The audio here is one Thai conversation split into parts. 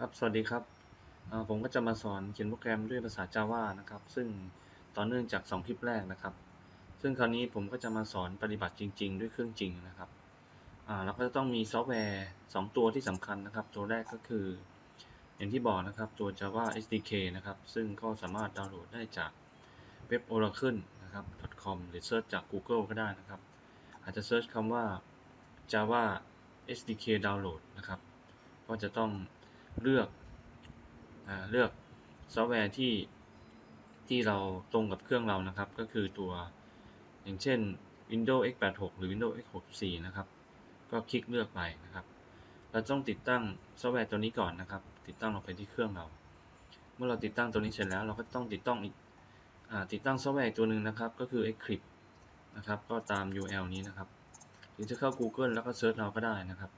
ครับ สวัสดีครับ ผมก็จะมาสอนเขียนโปรแกรมด้วยภาษา Java นะครับ ซึ่งต่อเนื่องจาก 2 คลิปแรกนะครับ ซึ่งคราวนี้ผมก็จะมาสอนปฏิบัติจริง ๆ ด้วยเครื่องจริงนะครับเราก็จะต้องมีซอฟต์แวร์ 2 ตัวที่สำคัญนะครับ ตัวแรกก็คือ อย่างที่บอกนะครับ ตัว Java SDK นะครับ ซึ่งก็สามารถดาวน์โหลดได้จากเว็บ Oracle นะครับ .com หรือเซิร์ชจาก Google ก็ได้นะครับ อาจจะเซิร์ชคำว่า Java SDK download นะครับ ก็จะต้อง เลือกเลือกซอฟต์แวร์ที่ที่เราตรงกับเครื่องเรานะครับ ก็คือตัวอย่างเช่น Windows x86 หรือ Windows x64 นะครับ ก็คลิกเลือกไปนะครับ เราต้องติดตั้งซอฟต์แวร์ตัวนี้ก่อนนะครับ ติดตั้งลงไปที่เครื่องเรา เมื่อเราติดตั้งตัวนี้เสร็จแล้ว เราก็ต้องติดตั้งอีกติดตั้งซอฟต์แวร์ตัวหนึ่งนะครับ ก็คือ Eclipse นะครับ ก็ตาม URL นี้นะครับ หรือจะเข้า Google แล้วก็เซิร์ชเราก็ได้นะครับ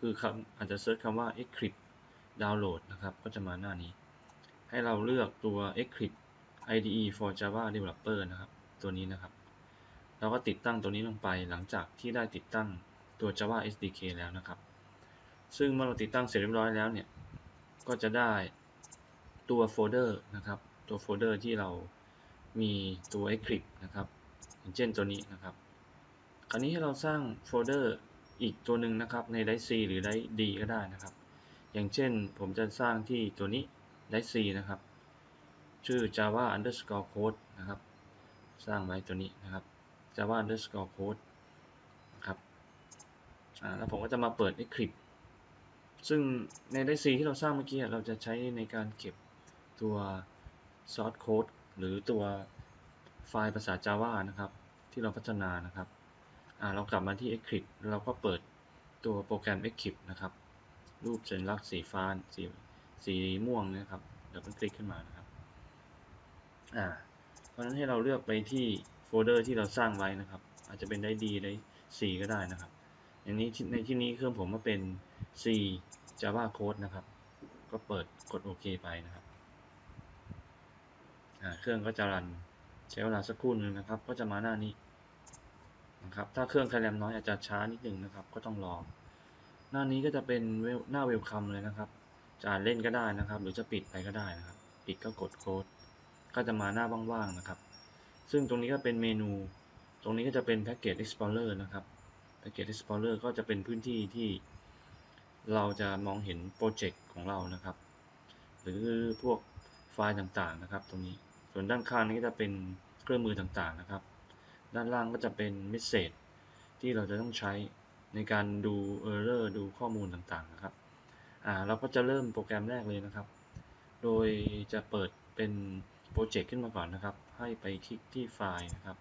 คือคำอาจจะเซิร์ชคำว่า Eclipse ดาวน์โหลดนะครับ ก็จะมาหน้านี้ ให้เราเลือกตัว Eclipse IDE for Java Developer นะครับ ตัวนี้นะครับ เราก็ติดตั้งตัวนี้ลงไปหลังจากที่ได้ติดตั้งตัว Java SDK แล้วนะครับ ซึ่งเมื่อเราติดตั้งเสร็จเรียบร้อยแล้วเนี่ย ก็จะได้ตัวโฟลเดอร์นะครับ ตัวโฟลเดอร์ที่เรามีตัว Eclipse นะครับอย่างเช่นตัวนี้นะครับ คราวนี้ให้เราสร้างโฟลเดอร์อีกตัวหนึ่งนะครับในได C หรือได D ก็ได้นะครับ อย่างเช่นผมจะสร้างที่ตัวนี้ได้ C นะครับ ชื่อ java underscore code นะครับ สร้างไว้ตัวนี้นะครับ java underscore code นะครับแล้วผมก็จะมาเปิด Eclipse ซึ่งในได้ C ที่เราสร้างเมื่อกี้เราจะใช้ในการเก็บตัว source code หรือตัวไฟล์ภาษา Java นะครับ ที่เราพัฒนานะครับเรากลับมาที่ Eclipse เราก็เปิดตัวโปรแกรม Eclipse นะครับ รูปสัญลักษณ์สีฟ้าสีสีม่วงนะครับเดี๋ยวมันคลิกขึ้นมานะครับอ่าเพราะฉะนั้นให้เราเลือกไปที่โฟลเดอร์ที่เราสร้างไว้นะครับ อาจจะเป็นได้ดีได้ C ก็ได้นะครับอย่างนี้ในที่นี้เครื่องผมก็เป็น C Java Code นะครับ ก็เปิดกดโอเคไปนะครับอ่าเครื่องก็จะรันใช้เวลาสักครู่นึงนะครับ ก็จะมาหน้านี้นะครับ ถ้าเครื่องใครแรมน้อยอาจจะช้านิดหนึ่งนะครับ ก็ต้องรอ หน้านี้ก็จะเป็นหน้าเวลคัมเลยนะครับ จะอ่านเล่นก็ได้นะครับ หรือจะปิดไปก็ได้นะครับ ปิดก็กดโค้ดก็จะมาหน้าว่างๆนะครับ ซึ่งตรงนี้ก็เป็นเมนู ตรงนี้ก็จะเป็น Package Explorer นะครับ Package Explorer ก็จะเป็นพื้นที่ที่เราจะมองเห็นโปรเจกต์ของเรานะครับ หรือพวกไฟล์ต่างๆนะครับ ตรงนี้ ส่วนด้านข้างนี้ก็จะเป็นเครื่องมือต่างๆนะครับ ด้านล่างก็จะเป็น Message ที่เราจะต้องใช้ ในการดู Error ดูข้อมูลต่างๆนะครับอ่าเราก็จะเริ่มโปรแกรมแรกเลยนะครับ โดยจะเปิดเป็นโปรเจกต์ขึ้นมาก่อนนะครับ ให้ไปคลิกที่ไฟล์นะครับ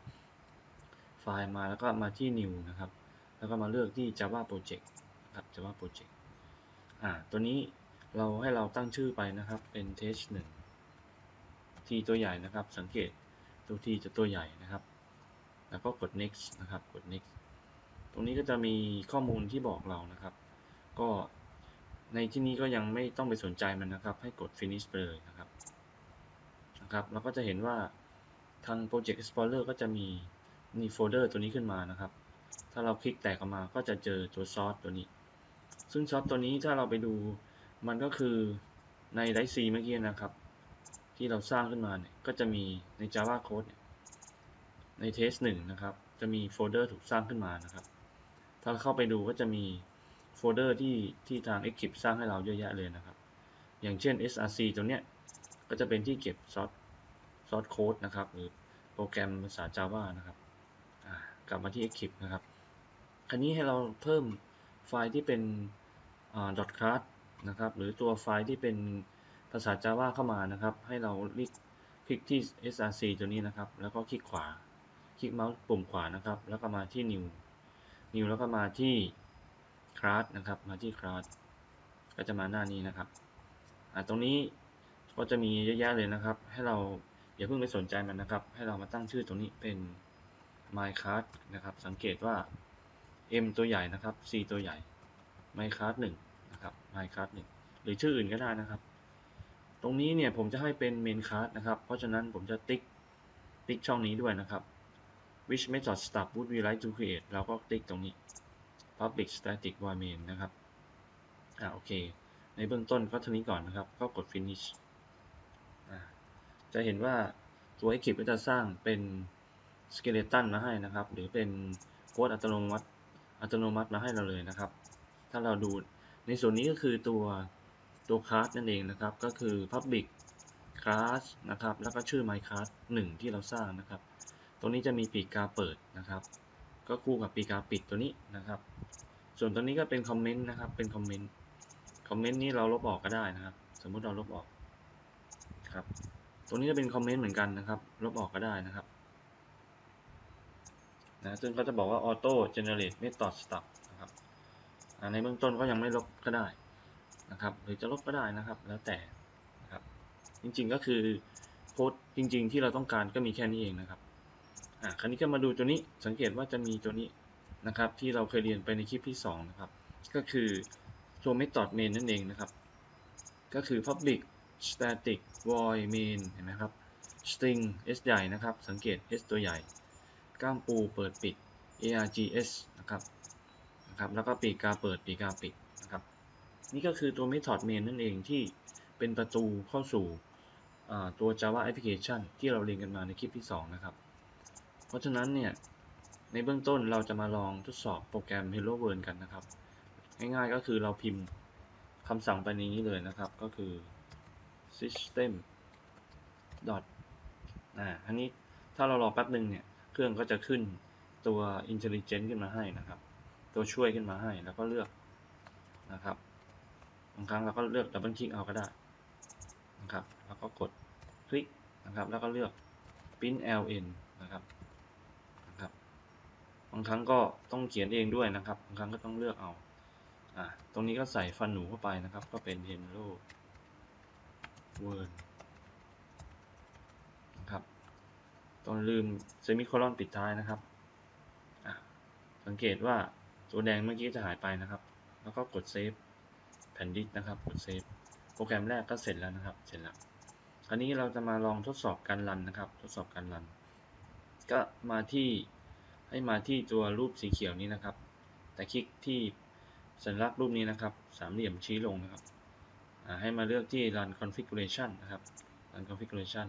ไฟล์มาแล้วก็มาที่ New นะครับ แล้วก็มาเลือกที่ Java Project ครับ Java Project อ่า ตัวนี้เราให้เราตั้งชื่อไปนะครับ เป็น test 1ที่ตัวใหญ่นะครับ สังเกตตัวที่จะตัวใหญ่นะครับ แล้วก็กด next นะครับ กด next ตรงนี้ก็จะมีข้อมูลที่บอกเรานะครับ ก็ในที่นี้ก็ยังไม่ต้องไปสนใจมันนะครับ ให้กด finish ไปเลยนะครับนะครับเราก็จะเห็นว่าทาง Project Explorer ก็จะมีมีโฟลเดอร์ตัวนี้ขึ้นมานะครับ ถ้าเราคลิกแตกออกมาก็จะเจอตัวซอสตัวนี้ ซึ่งซอสตัวนี้ถ้าเราไปดูมันก็คือในไดซีเมื่อกี้นะครับ ที่เราสร้างขึ้นมาเนี่ยก็จะมีใน Java Code ในเทสหนึ่งนะครับ จะมีโฟลเดอร์ถูกสร้างขึ้นมานะครับ ถ้าเข้าไปดูก็จะมีโฟลเดอร์ที่ที่ทาง Eclipse สร้างให้เราเยอะแยะเลยนะครับ อย่างเช่น src ตัวเนี้ยก็จะเป็นที่เก็บซอสซอสโค้ดนะครับ หรือโปรแกรมภาษา Java นะครับกลับมาที่ Eclipse นะครับคันนี้ให้เราเพิ่มไฟล์ที่เป็น dot class นะครับ หรือตัวไฟล์ที่เป็นภาษา Java เข้ามานะครับ ให้เราคลิกที่ src ตัวนี้นะครับ แล้วก็คลิกขวา คลิกเมาส์ปุ่มขวานะครับ แล้วก็มาที่ new new แล้วก็มาที่ class นะครับ มาที่ class ก็จะมาหน้านี้นะครับตรงนี้ก็จะมีเยอะแยะเลยนะครับ ให้เราอย่าเพิ่งไปสนใจมันนะครับ ให้เรามาตั้งชื่อตรงนี้เป็น my class นะครับ สังเกตว่า m ตัวใหญ่นะครับ c ตัวใหญ่ my class 1นะครับ my class 1หรือชื่ออื่นก็ได้นะครับ ตรงนี้เนี่ยผมจะให้เป็น main class นะครับ เพราะฉะนั้นผมจะติ๊กติ๊กช่องนี้ด้วยนะครับ which method stub would we like to create เราก็ติ๊กตรงนี้ public static void main นะครับอ่าโอเค ในเบื้องต้นก็เท่านี้ก่อนนะครับ ก็กด finish จะเห็นว่าตัว Eclipse ก็จะสร้างเป็นสเกเลตันมาให้นะครับ หรือเป็นโค้ดอัตโนมัติอัตโนมัติมาให้เราเลยนะครับ ถ้าเราดูในส่วนนี้ก็คือตัวตัวคลาสนั่นเองนะครับ ก็คือ public class นะครับ แล้วก็ชื่อ my class 1 ที่เราสร้างนะครับ ตรงนี้จะมีปีกกาเปิดนะครับ ก็คู่กับปีกาปิดตัวนี้นะครับ ส่วนตัวนี้ก็เป็นคอมเมนต์นะครับ เป็นคอมเมนต์ คอมเมนต์นี้เราลบออกก็ได้นะครับ สมมุติเราลบออกครับตรงนี้จะเป็นคอมเมนต์เหมือนกันนะครับ ลบออกก็ได้นะครับ นะ ซึ่งก็จะบอกว่า auto generate method stub นะครับในเบื้องต้นก็ยังไม่ลบก็ได้นะครับ หรือจะลบก็ได้นะครับ แล้วแต่นะครับ จริงๆก็คือโค้ดจริง ๆ ที่เราต้องการก็มีแค่นี้เองนะครับ อ่าคราวนี้ก็มาดูตัวนี้สังเกตว่าจะมีตัวนี้นะครับ ที่เราเคยเรียนไปในคลิปที่ 2 นะครับ ก็คือตัว method main นั่นเองนะครับ ก็คือ public static void main เห็นไหมครับ string s ใหญ่นะครับ สังเกต s ตัวใหญ่ ก้ามปูเปิดปิด args นะครับนะครับแล้วก็ปีกกาเปิดปีกกาปิดนะครับ นี่ก็คือตัว method main นั่นเองที่เป็นประตูเข้าสู่ตัว Java application ที่เราเรียนกันมาในคลิปที่ 2 นะครับ เพราะฉะนั้นเนี่ย ในเบื้องต้นเราจะมาลองทดสอบโปรแกรม Hello World กันนะครับ ง่ายๆก็คือเราพิมพ์คำสั่งไปในนี้เลยนะครับ ก็คือ system dot อ่าอันนี้ถ้าเรารอแป๊บหนึ่งเนี่ย เครื่องก็จะขึ้นตัว intelligent ขึ้นมาให้นะครับ ตัวช่วยขึ้นมาให้แล้วก็เลือกนะครับบางครั้งเราก็เลือกดับเบิลคลิกเอาก็ได้นะครับ แล้วก็กดคลิกนะครับ แล้วก็เลือก print ln นะครับนะครับ บางครั้งก็ต้องเขียนเองด้วยนะครับ บางครั้งก็ต้องเลือกเอาอ่าตรงนี้ก็ใส่ฟันหนูเข้าไปนะครับ ก็เป็น hello world นะครับ ต้องลืมเซมิโคลอนปิดท้ายนะครับ สังเกตว่าตัวแดงเมื่อกี้จะหายไปนะครับ แล้วก็กดเซฟแผ่นดิสนะครับ กดเซฟ โปรแกรมแรกก็เสร็จแล้วนะครับ เสร็จแล้ว คราวนี้เราจะมาลองทดสอบการรันนะครับ ทดสอบการรัน ก็มาที่ ให้มาที่ตัวรูปสีเขียวนี้นะครับ แต่คลิกที่สัญลักษณ์รูปนี้นะครับ สามเหลี่ยมชี้ลงนะครับ ให้มาเลือกที่ run configuration นะครับ run configuration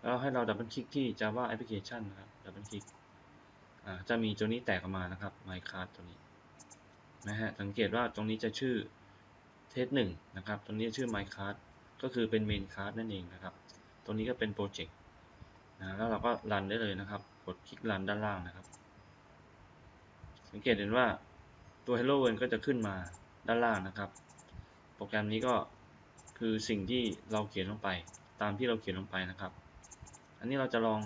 แล้วให้เราดับเบิลคลิกที่ Java application นะครับ ดับเบิลคลิกจะมีตัวนี้แตกออกมานะครับ my card ตัวนี้นะฮะ สังเกตว่าตรงนี้จะชื่อ test หนึ่งนะครับ ตรงนี้ชื่อ my card ก็คือเป็น main card นั่นเองนะครับตรงนี้ก็เป็นโปรเจกต์นะแล้วเราก็รันได้เลยนะครับ กดคลิกรันด้านล่างนะครับ สังเกตเห็นว่าตัว hello world ก็จะขึ้นมาด้านล่างนะครับ โปรแกรมนี้ก็คือสิ่งที่เราเขียนลงไป ตามที่เราเขียนลงไปนะครับ อันนี้เราจะลอง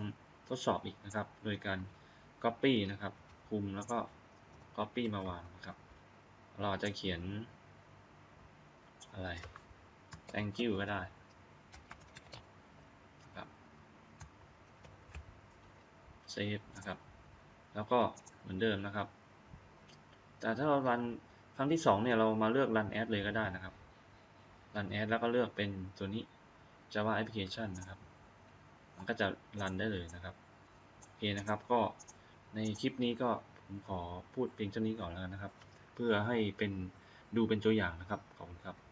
ทดสอบอีกนะครับ โดยการ Copy นะครับคุมแล้วก็ Copy มาวางนะครับ เราจะเขียนอะไร thank you ก็ได้ครับ save นะครับ แล้วก็เหมือนเดิมนะครับ แต่ถ้าเรารันครั้งที่2เนี่ยเรามาเลือก run ad เลยก็ได้นะครับ run ad แล้วก็เลือกเป็นตัวนี้ Java application นะครับ มันก็จะรันได้เลยนะครับโอเคนะครับก็ในคลิปนี้ก็ผมขอพูดเพียงเท่านี้ก่อนแล้วนะครับ เพื่อให้เป็นดูเป็นตัวอย่างนะครับขอบคุณครับ